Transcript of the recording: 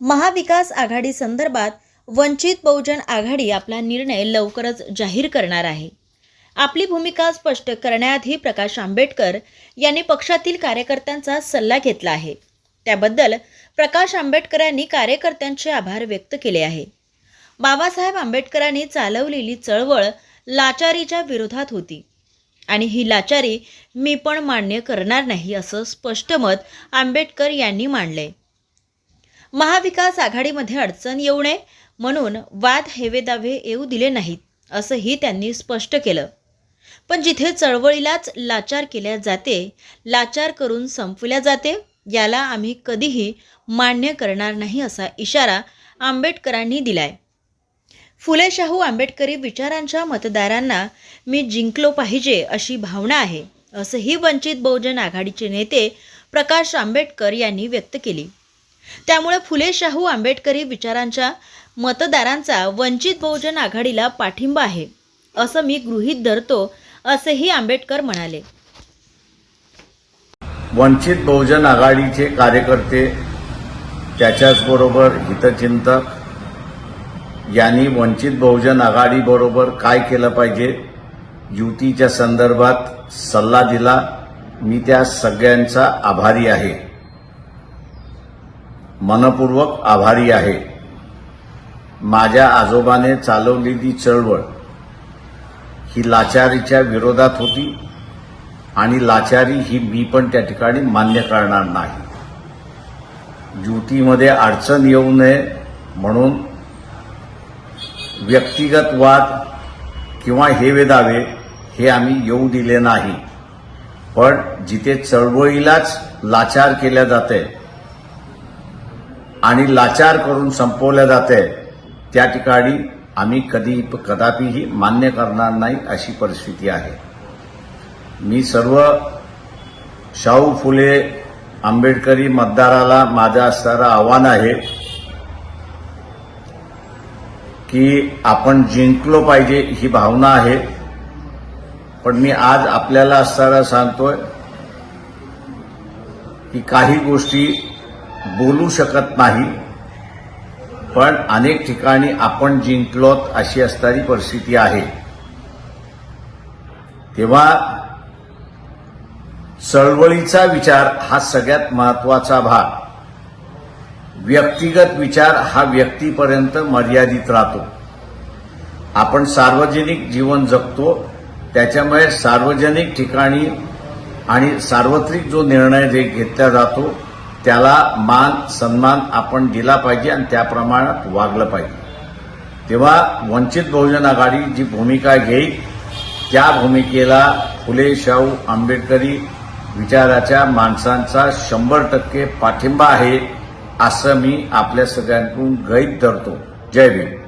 महाविकास आघाडी संदर्भात वंचित बहुजन आघाडी आपला निर्णय लवकरच जाहीर करणार आहे. आपली भूमिका स्पष्ट करण्याआधी प्रकाश आंबेडकर यांनी पक्षातील कार्यकर्त्यांचा सल्ला घेतला आहे. त्याबद्दल प्रकाश आंबेडकरांनी कार्यकर्त्यांचे आभार व्यक्त केले आहे. बाबासाहेब आंबेडकरांनी चालवलेली चळवळ लाचारीच्या विरोधात होती. आणि ही लाचारी मी पण मान्य करणार नाही असं स्पष्ट मत आंबेडकर यांनी मांडले महाविकास आघाडीमध्ये अडचण येऊ नये म्हणून वाद हेवेदावे येऊ दिले नाहीत असंही त्यांनी स्पष्ट केलं. पण जिथे चळवळीलाच लाचार केल्या जाते लाचार करून संपवल्या जाते याला आम्ही कधीही मान्य करणार नाही असा इशारा आंबेडकरांनी दिलाय. फुले शाहू आंबेडकरी विचारांच्या मतदारांना मी जिंकलो पाहिजे अशी भावना आहे असंही वंचित बहुजन आघाडीचे नेते प्रकाश आंबेडकर यांनी व्यक्त केली. त्यामुळे फुले शाहू आंबेडकरी विचारांच्या मतदारांचा वंचित बहुजन आघाडीला पाठिंबा आहे असं मी गृहीत धरतो असेही आंबेडकर म्हणाले. वंचित बहुजन आघाडीचे कार्यकर्ते त्याच्याचबरोबर हितचिंतक यांनी वंचित बहुजन आघाडीबरोबर काय केलं पाहिजे? युतीच्या संदर्भात सल्ला दिला. मी त्या सगळ्यांचा आभारी आहे. मनपूर्वक आभारी आहे. माझ्या आजोबाने चालवलेली चळवळ ही लाचारीच्या विरोधात होती आणि लाचारी ही मी पण त्या ठिकाणी मान्य करणार नाही. युतीमध्ये अडचण येऊ नये म्हणून व्यक्तिगत वाद किंवा हे वेदावे हे आम्ही येऊ दिले नाही. पण जिथे चळवळीलाच लाचार केल्या जाते आणि लाचार करून संपवल्या जाते. त्या ठिकाणी आम्ही कधी कदापिही मान्य करणार नाही अशी परिस्थिती आहे. मी सर्व शाहू फुले आंबेडकरी मतदाराला माझं असणारं आव्हान आहे की आपण जिंकलो पाहिजे ही भावना आहे. पण मी आज आपल्याला असताना सांगतोय की काही गोष्टी बोलू शकत नाही. पण अनेक ठिकाणी आपण जिंकलोत अशी असणारी परिस्थिती आहे. तेव्हा चळवळीचा विचार हा सगळ्यात महत्त्वाचा भाग. व्यक्तिगत विचार हा व्यक्तीपर्यंत मर्यादित राहतो. आपण सार्वजनिक जीवन जगतो त्याच्यामुळे सार्वजनिक ठिकाणी आणि सार्वत्रिक जो निर्णय जे घेतला जातो त्याला मान सन्मान आपण दिला पाहिजे आणि त्या प्रमाणात वागलं पाहिजे. तेव्हा वंचित बहुजन आघाडी जी भूमिका घेईल त्या भूमिकेला फुले शाहू आंबेडकरी विचाराच्या माणसांचा शंभर टक्के पाठिंबा आहे असं मी आपल्या सगळ्यांकडून गैत धरतो. जय भीम.